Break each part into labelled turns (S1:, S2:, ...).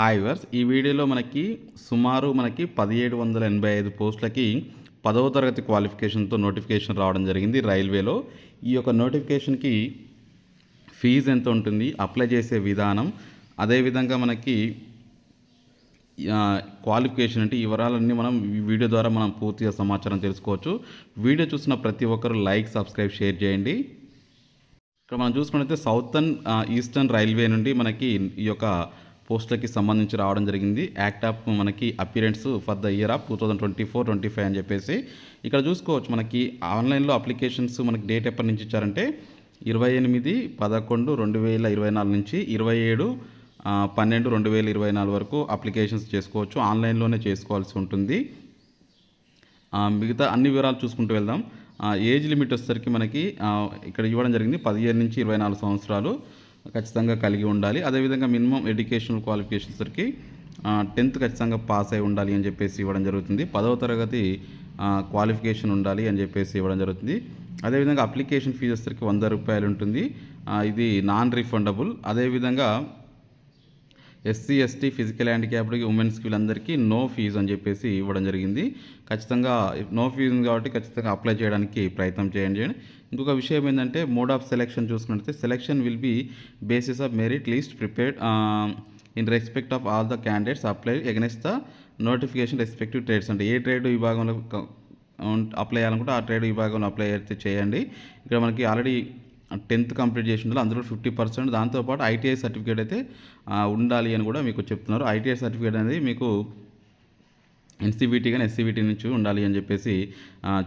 S1: Hi verse ఈ వీడియోలో మనకి సుమారు మనకి పదిహేడు వందల ఎనభై ఐదు పోస్టులకి పదవ తరగతి క్వాలిఫికేషన్తో నోటిఫికేషన్ రావడం జరిగింది రైల్వేలో. ఈ యొక్క నోటిఫికేషన్కి ఫీజు ఎంత ఉంటుంది అప్లై చేసే విధానం అదేవిధంగా మనకి క్వాలిఫికేషన్ అంటే ఈ వివరాలన్నీ మనం ఈ వీడియో ద్వారా మనం పూర్తిగా సమాచారం తెలుసుకోవచ్చు. వీడియో చూసిన ప్రతి ఒక్కరు లైక్ సబ్స్క్రైబ్ షేర్ చేయండి. ఇక్కడ మనం చూసుకున్నట్లయితే సౌతర్న్ ఈస్టర్న్ రైల్వే నుండి మనకి ఈ యొక్క పోస్టులకి సంబంధించి రావడం జరిగింది. యాక్ట్ ఆఫ్ మనకి apprentice for the year of two thousand twenty four twenty five అని చెప్పేసి ఇక్కడ చూసుకోవచ్చు. మనకి ఆన్లైన్లో అప్లికేషన్స్ మనకి డేట్ ఎప్పటి నుంచి ఇచ్చారంటే ఇరవై ఎనిమిది పదకొండు రెండు వేల ఇరవై నాలుగు నుంచి ఇరవై ఏడు పన్నెండు రెండు వేల ఇరవై నాలుగు వరకు అప్లికేషన్స్ చేసుకోవచ్చు. ఆన్లైన్లోనే చేసుకోవాల్సి ఉంటుంది. మిగతా అన్ని వివరాలు చూసుకుంటూ వెళ్దాం. ఏజ్ లిమిట్ వచ్చేసరికి మనకి ఇక్కడ ఇవ్వడం జరిగింది పదిహేను నుంచి ఇరవై నాలుగు సంవత్సరాలు. ఖచ్చితంగా కలిగి ఉండాలి. అదేవిధంగా మినిమం ఎడ్యుకేషనల్ క్వాలిఫికేషన్ వచ్చరికి టెన్త్ ఖచ్చితంగా పాస్ అయి ఉండాలి అని చెప్పేసి ఇవ్వడం జరుగుతుంది. పదవ తరగతి క్వాలిఫికేషన్ ఉండాలి అని చెప్పేసి ఇవ్వడం జరుగుతుంది. అదేవిధంగా అప్లికేషన్ ఫీజు వచ్చరికి వంద రూపాయలు ఉంటుంది. ఇది నాన్ రిఫండబుల్ అదేవిధంగా ఎస్సీ ఎస్టీ ఫిజికల్ హ్యాండిక్యాప్డ్కి ఉమెన్స్కి వీళ్ళందరికీ నో ఫీజు అని చెప్పేసి ఇవ్వడం జరిగింది. ఖచ్చితంగా నో ఫీజు ఉంది కాబట్టి ఖచ్చితంగా అప్లై చేయడానికి ప్రయత్నం చేయండి ఇంకొక విషయం ఏంటంటే మోడ్ ఆఫ్ సెలెక్షన్ చూసుకున్నట్లయితే selection will be basis of merit least prepared in respect of all the candidates apply against the notification respective trades. అంటే ఏ ట్రేడ్ విభాగంలో అప్లై చేయాలనుకుంటే ఆ ట్రేడ్ విభాగంలో అప్లై అయితే చేయండి. ఇక్కడ మనకి ఆల్రెడీ టెన్త్ కంప్లీట్ చేసి ఉండాలి అందులో ఫిఫ్టీ పర్సెంట్. దాంతోపాటు ఐటీఐ సర్టిఫికేట్ అయితే ఉండాలి అని కూడా మీకు చెప్తున్నారు. ఐటీఐ సర్టిఫికేట్ అనేది మీకు ఎన్సీబీటీ కానీ ఎస్సీబీటీ నుంచి ఉండాలి అని చెప్పేసి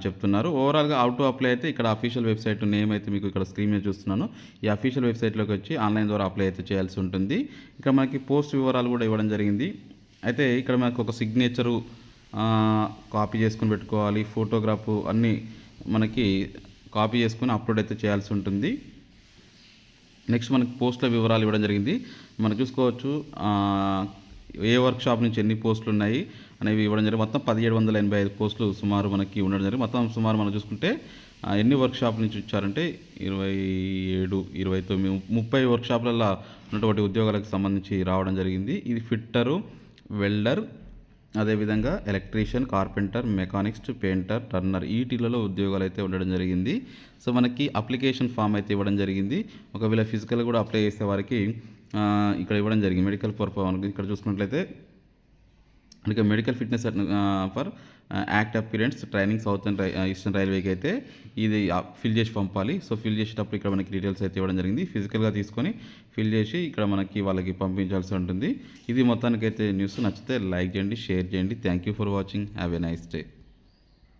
S1: చెప్తున్నారు. ఓవరాల్గా అవుట్ టు అప్లై అయితే ఇక్కడ అఫీషియల్ వెబ్సైట్ నేమ్ అయితే మీకు ఇక్కడ స్క్రీన్ మీద చూస్తున్నాను. ఈ అఫీషియల్ వెబ్సైట్లోకి వచ్చి ఆన్లైన్ ద్వారా అప్లై అయితే చేయాల్సి ఉంటుంది. ఇక్కడ మనకి పోస్ట్ వివరాలు కూడా ఇవ్వడం జరిగింది. అయితే ఇక్కడ మనకు ఒక సిగ్నేచరు కాపీ చేసుకుని పెట్టుకోవాలి. ఫోటోగ్రాఫ్ అన్నీ మనకి కాపీ చేసుకుని అప్లోడ్ అయితే చేయాల్సి ఉంటుంది. నెక్స్ట్ మనకి పోస్టుల వివరాలు ఇవ్వడం జరిగింది. మనం చూసుకోవచ్చు ఏ వర్క్షాప్ నుంచి ఎన్ని పోస్టులు ఉన్నాయి అనేవి ఇవ్వడం జరిగింది. మొత్తం పదిహేడు వందల ఎనభై ఐదు పోస్టులు సుమారు మనకి ఉండడం జరిగింది. మొత్తం సుమారు మనం చూసుకుంటే ఎన్ని వర్క్షాప్ నుంచి ఇచ్చారంటే ఇరవై ఏడు ఇరవై తొమ్మిది ముప్పై వర్క్షాప్లలో ఉన్నటువంటి ఉద్యోగాలకు సంబంధించి రావడం జరిగింది. ఇది ఫిట్టరు వెల్డర్ అదేవిధంగా electrician carpenter mechanics painter turner ఈటీలలో ఉద్యోగాలు అయితే ఉండడం జరిగింది. సో మనకి అప్లికేషన్ ఫామ్ అయితే ఇవ్వడం జరిగింది. ఒకవేళ ఫిజికల్ కూడా అప్లై చేసే వారికి ఇక్కడ ఇవ్వడం జరిగింది. మెడికల్ పర్పస్ ఇక్కడ చూసుకున్నట్లయితే అందుకే medical fitness for act apprentice training South and Eastern రైల్వేకి అయితే ఇది ఫిల్ చేసి పంపాలి. సో ఫిల్ చేసేటప్పుడు ఇక్కడ మనకి డీటెయిల్స్ అయితే ఇవ్వడం జరిగింది. ఫిజికల్గా తీసుకొని ఫిల్ చేసి ఇక్కడ మనకి వాళ్ళకి పంపించాల్సి ఉంటుంది. ఇది మొత్తానికైతే న్యూస్. నచ్చితే లైక్ చేయండి షేర్ చేయండి. Thank you for watching. Have a nice day.